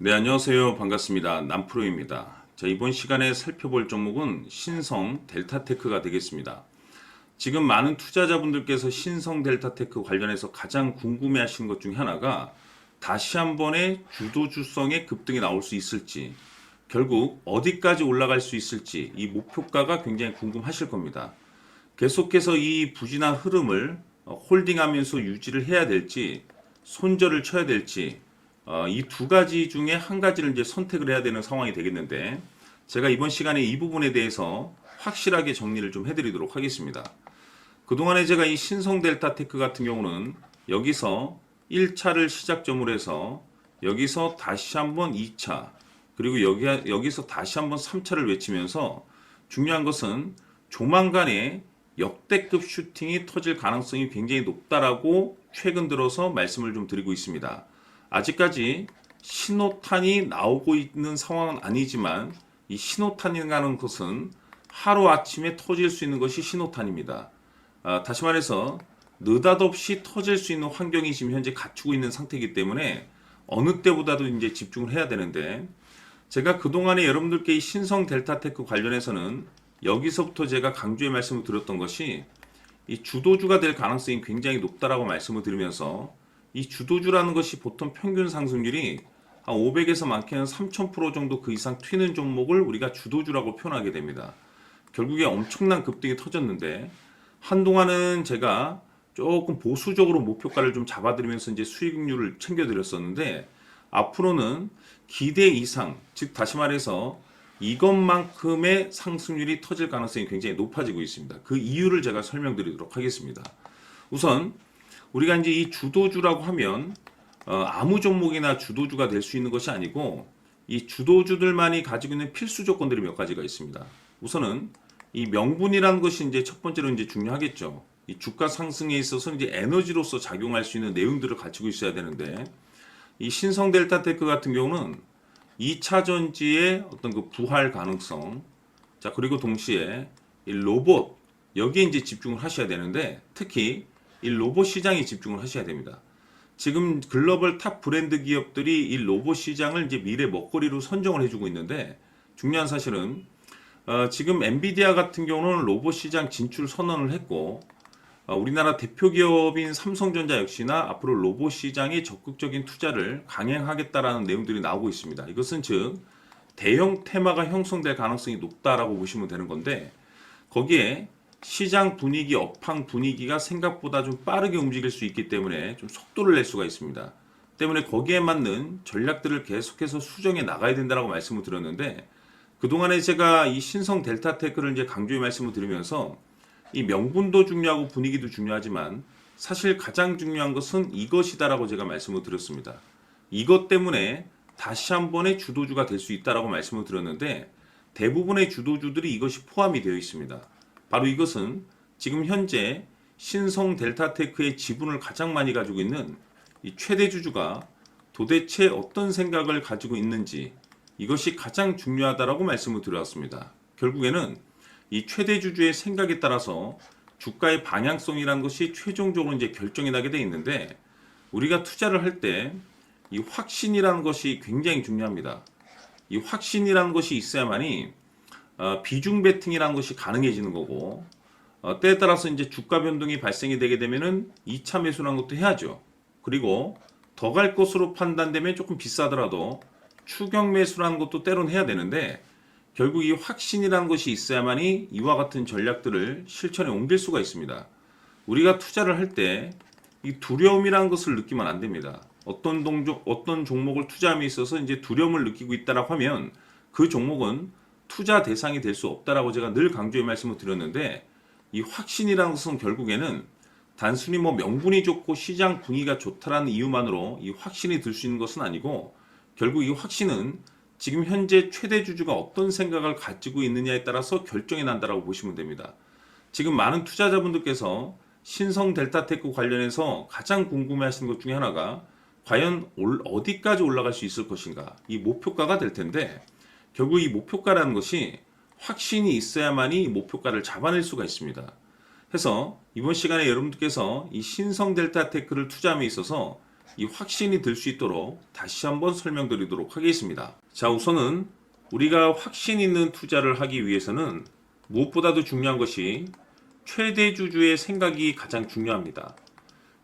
네, 안녕하세요. 반갑습니다. 남프로입니다. 자, 이번 시간에 살펴볼 종목은 신성 델타테크가 되겠습니다. 지금 많은 투자자분들께서 신성 델타테크 관련해서 가장 궁금해 하시는 것 중에 하나가 다시 한 번의 주도주성의 급등이 나올 수 있을지, 결국 어디까지 올라갈 수 있을지 이 목표가가 굉장히 궁금하실 겁니다. 계속해서 이 부진한 흐름을 어, 홀딩하면서 유지를 해야 될지, 손절을 쳐야 될지, 어, 이두 가지 중에 한 가지를 이제 선택을 해야 되는 상황이 되겠는데, 제가 이번 시간에 이 부분에 대해서 확실하게 정리를 좀 해드리도록 하겠습니다. 그동안에 제가 이 신성 델타 테크 같은 경우는 여기서 1차를 시작점으로 해서 여기서 다시 한번 2차 그리고 여기 여기서 다시 한번 3차를 외치면서 중요한 것은 조만간에 역대급 슈팅이 터질 가능성이 굉장히 높다라고 최근 들어서 말씀을 좀 드리고 있습니다. 아직까지 신호탄이 나오고 있는 상황은 아니지만 이 신호탄이라는 것은 하루 아침에 터질 수 있는 것이 신호탄입니다. 아, 다시 말해서 느닷없이 터질 수 있는 환경이 지금 현재 갖추고 있는 상태이기 때문에 어느 때보다도 이제 집중을 해야 되는데 제가 그동안에 여러분들께 이 신성 델타테크 관련해서는 여기서부터 제가 강조의 말씀을 드렸던 것이 이 주도주가 될 가능성이 굉장히 높다라고 말씀을 드리면서 이 주도주라는 것이 보통 평균 상승률이 한 500에서 많게는 3000% 정도 그 이상 튀는 종목을 우리가 주도주라고 표현하게 됩니다. 결국에 엄청난 급등이 터졌는데 한동안은 제가 조금 보수적으로 목표가를 좀 잡아드리면서 이제 수익률을 챙겨드렸었는데 앞으로는 기대 이상, 즉 다시 말해서 이것만큼의 상승률이 터질 가능성이 굉장히 높아지고 있습니다. 그 이유를 제가 설명드리도록 하겠습니다. 우선 우리가 이제 이 주도주라고 하면 어, 아무 종목이나 주도주가 될 수 있는 것이 아니고 이 주도주들만이 가지고 있는 필수 조건들이 몇 가지가 있습니다. 우선은 이 명분이라는 것이 이제 첫 번째로 이제 중요하겠죠. 이 주가 상승에 있어서 이제 에너지로서 작용할 수 있는 내용들을 가지고 있어야 되는데 이 신성 델타테크 같은 경우는 2차 전지의 어떤 그 부활 가능성 자 그리고 동시에 이 로봇 여기에 이제 집중을 하셔야 되는데 특히 이 로봇 시장에 집중을 하셔야 됩니다. 지금 글로벌 탑 브랜드 기업들이 이 로봇 시장을 이제 미래 먹거리로 선정을 해주고 있는데 중요한 사실은 어, 지금 엔비디아 같은 경우는 로봇 시장 진출 선언을 했고 어, 우리나라 대표 기업인 삼성전자 역시나 앞으로 로봇 시장에 적극적인 투자를 강행하겠다라는 내용들이 나오고 있습니다. 이것은 즉 대형 테마가 형성될 가능성이 높다라고 보시면 되는 건데 거기에 시장 분위기, 업황 분위기가 생각보다 좀 빠르게 움직일 수 있기 때문에 좀 속도를 낼 수가 있습니다. 때문에 거기에 맞는 전략들을 계속해서 수정해 나가야 된다라고 말씀을 드렸는데 그동안에 제가 이 신성 델타 테크를 이제 강조의 말씀을 드리면서 이 명분도 중요하고 분위기도 중요하지만 사실 가장 중요한 것은 이것이다라고 제가 말씀을 드렸습니다. 이것 때문에 다시 한 번의 주도주가 될 수 있다라고 말씀을 드렸는데 대부분의 주도주들이 이것이 포함이 되어 있습니다. 바로 이것은 지금 현재 신성 델타테크의 지분을 가장 많이 가지고 있는 이 최대 주주가 도대체 어떤 생각을 가지고 있는지 이것이 가장 중요하다라고 말씀을 드렸습니다. 결국에는 이 최대 주주의 생각에 따라서 주가의 방향성이라는 것이 최종적으로 이제 결정이 나게 돼 있는데 우리가 투자를 할 때 이 확신이라는 것이 굉장히 중요합니다. 이 확신이라는 것이 있어야만이 어, 비중 베팅이라는 것이 가능해지는 거고 어, 때에 따라서 이제 주가 변동이 발생이 되게 되면은 2차 매수라는 것도 해야죠. 그리고 더 갈 것으로 판단되면 조금 비싸더라도 추격 매수라는 것도 때론 해야 되는데 결국 이 확신이라는 것이 있어야만이 이와 같은 전략들을 실천에 옮길 수가 있습니다. 우리가 투자를 할 때 이 두려움이라는 것을 느끼면 안 됩니다. 어떤 동족, 어떤 종목을 투자함에 있어서 이제 두려움을 느끼고 있다라고 하면 그 종목은 투자 대상이 될 수 없다라고 제가 늘 강조의 말씀을 드렸는데 이 확신이라는 것은 결국에는 단순히 뭐 명분이 좋고 시장 분위기가 좋다라는 이유만으로 이 확신이 들 수 있는 것은 아니고 결국 이 확신은 지금 현재 최대 주주가 어떤 생각을 가지고 있느냐에 따라서 결정이 난다라고 보시면 됩니다. 지금 많은 투자자분들께서 신성 델타테크 관련해서 가장 궁금해하시는 것 중에 하나가 과연 올, 어디까지 올라갈 수 있을 것인가 이 목표가가 될 텐데 결국 이 목표가라는 것이 확신이 있어야만이 이 목표가를 잡아낼 수가 있습니다. 해서 이번 시간에 여러분들께서 이 신성 델타 테크를 투자함에 있어서 이 확신이 들 수 있도록 다시 한번 설명드리도록 하겠습니다. 자, 우선은 우리가 확신 있는 투자를 하기 위해서는 무엇보다도 중요한 것이 최대 주주의 생각이 가장 중요합니다.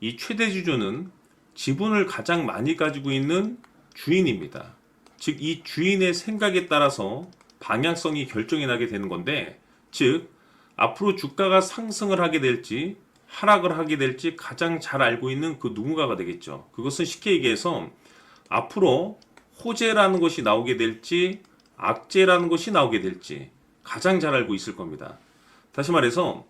이 최대 주주는 지분을 가장 많이 가지고 있는 주인입니다. 즉, 이 주인의 생각에 따라서 방향성이 결정이 나게 되는 건데, 즉, 앞으로 주가가 상승을 하게 될지 하락을 하게 될지 가장 잘 알고 있는 그 누군가가 되겠죠. 그것은 쉽게 얘기해서 앞으로 호재라는 것이 나오게 될지 악재라는 것이 나오게 될지 가장 잘 알고 있을 겁니다. 다시 말해서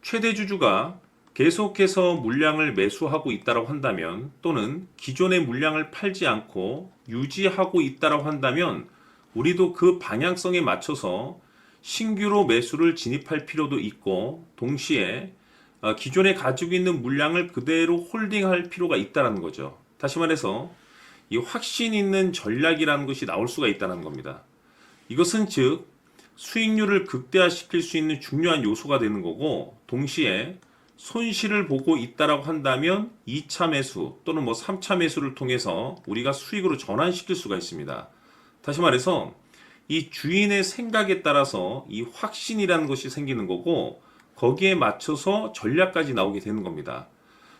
최대 주주가 계속해서 물량을 매수하고 있다고 한다면 또는 기존의 물량을 팔지 않고 유지하고 있다고 한다면 우리도 그 방향성에 맞춰서 신규로 매수를 진입할 필요도 있고 동시에 어, 기존에 가지고 있는 물량을 그대로 홀딩할 필요가 있다는 거죠. 다시 말해서 이 확신 있는 전략이라는 것이 나올 수가 있다는 겁니다. 이것은 즉 수익률을 극대화시킬 수 있는 중요한 요소가 되는 거고 동시에 손실을 보고 있다라고 한다면 2차 매수 또는 뭐 3차 매수를 통해서 우리가 수익으로 전환시킬 수가 있습니다. 다시 말해서 이 주인의 생각에 따라서 이 확신이라는 것이 생기는 거고 거기에 맞춰서 전략까지 나오게 되는 겁니다.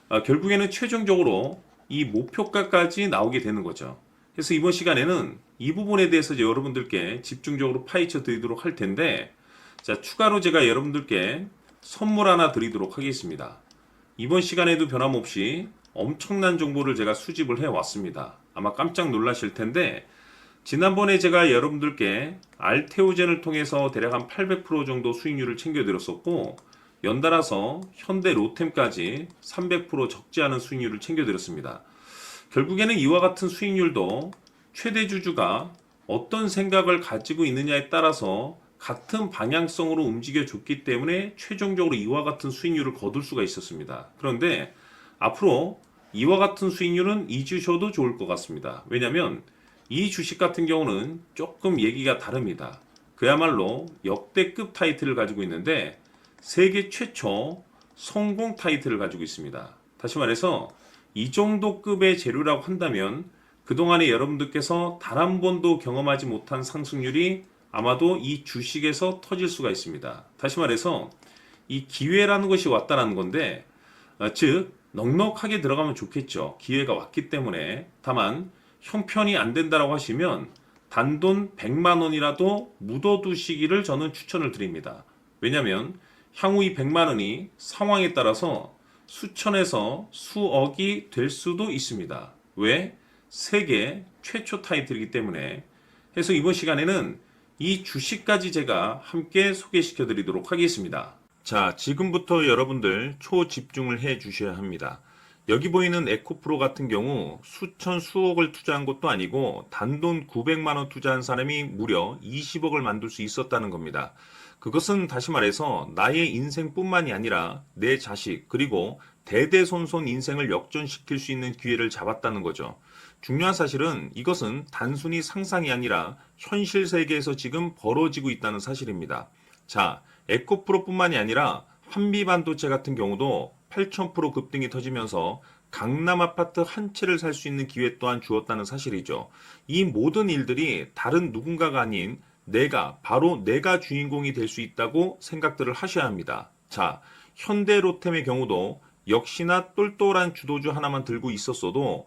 아, 결국에는 최종적으로 이 목표가까지 나오게 되는 거죠. 그래서 이번 시간에는 이 부분에 대해서 여러분들께 집중적으로 파헤쳐 드리도록 할 텐데, 자, 추가로 제가 여러분들께 선물 하나 드리도록 하겠습니다. 이번 시간에도 변함없이 엄청난 정보를 제가 수집을 해 왔습니다. 아마 깜짝 놀라실 텐데, 지난번에 제가 여러분들께 알테오젠을 통해서 대략 한 800% 정도 수익률을 챙겨드렸었고 연달아서 현대 로템까지 300% 적지 않은 수익률을 챙겨드렸습니다. 결국에는 이와 같은 수익률도 최대 주주가 어떤 생각을 가지고 있느냐에 따라서 같은 방향성으로 움직여 줬기 때문에 최종적으로 이와 같은 수익률을 거둘 수가 있었습니다. 그런데 앞으로 이와 같은 수익률은 잊으셔도 좋을 것 같습니다. 왜냐하면 이 주식 같은 경우는 조금 얘기가 다릅니다. 그야말로 역대급 타이틀을 가지고 있는데 세계 최초 성공 타이틀을 가지고 있습니다. 다시 말해서 이 정도 급의 재료라고 한다면 그동안에 여러분들께서 단 한 번도 경험하지 못한 상승률이 아마도 이 주식에서 터질 수가 있습니다. 다시 말해서 이 기회라는 것이 왔다는 건데, 어, 즉, 넉넉하게 들어가면 좋겠죠. 기회가 왔기 때문에. 다만, 형편이 안 된다라고 하시면 단돈 100만 원이라도 묻어두시기를 저는 추천을 드립니다. 왜냐하면 향후 이 100만 원이 상황에 따라서 수천에서 수억이 될 수도 있습니다. 왜? 세계 최초 타이틀이기 때문에. 해서 이번 시간에는 이 주식까지 제가 함께 소개시켜 드리도록 하겠습니다. 자, 지금부터 여러분들 초집중을 해 주셔야 합니다. 여기 보이는 에코프로 같은 경우 수천 수억을 투자한 것도 아니고 단돈 900만 원 투자한 사람이 무려 20억을 만들 수 있었다는 겁니다. 그것은 다시 말해서 나의 인생뿐만이 아니라 내 자식 그리고 대대손손 인생을 역전시킬 수 있는 기회를 잡았다는 거죠. 중요한 사실은 이것은 단순히 상상이 아니라 현실 세계에서 지금 벌어지고 있다는 사실입니다. 자, 에코프로뿐만이 아니라 한미반도체 같은 경우도 8,000% 급등이 터지면서 강남 아파트 한 채를 살 수 있는 기회 또한 주었다는 사실이죠. 이 모든 일들이 다른 누군가가 아닌 내가, 바로 내가 주인공이 될 수 있다고 생각들을 하셔야 합니다. 자, 현대 로템의 경우도 역시나 똘똘한 주도주 하나만 들고 있었어도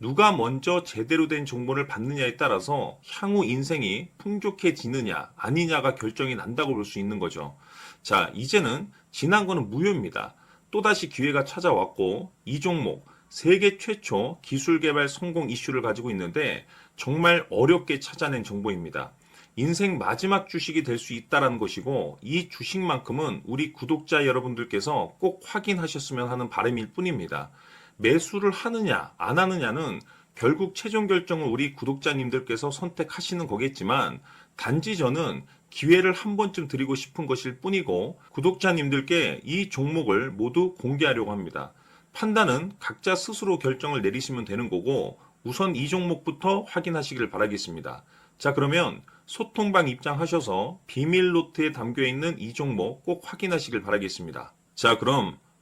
누가 먼저 제대로 된 정보를 받느냐에 따라서 향후 인생이 풍족해지느냐, 아니냐가 결정이 난다고 볼 수 있는 거죠. 자, 이제는 지난 거는 무효입니다. 또다시 기회가 찾아왔고, 이 종목, 세계 최초 기술 개발 성공 이슈를 가지고 있는데, 정말 어렵게 찾아낸 정보입니다. 인생 마지막 주식이 될 수 있다라는 것이고 이 주식만큼은 우리 구독자 여러분들께서 꼭 확인하셨으면 하는 바람일 뿐입니다. 매수를 하느냐 안 하느냐는 결국 최종 결정을 우리 구독자님들께서 선택하시는 거겠지만 단지 저는 기회를 한 번쯤 드리고 싶은 것일 뿐이고 구독자님들께 이 종목을 모두 공개하려고 합니다. 판단은 각자 스스로 결정을 내리시면 되는 거고 우선 이 종목부터 확인하시길 바라겠습니다. 자, 그러면 소통방 입장하셔서 비밀 노트에 담겨 있는 이 종목 꼭 확인하시길 바라겠습니다. 자, 그럼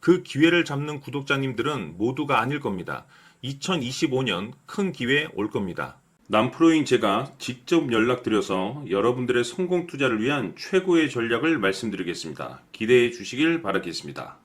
그 기회를 잡는 구독자님들은 모두가 아닐 겁니다. 2025년 큰 기회 올 겁니다. 남프로인 제가 직접 연락드려서 여러분들의 성공 투자를 위한 최고의 전략을 말씀드리겠습니다. 기대해 주시길 바라겠습니다.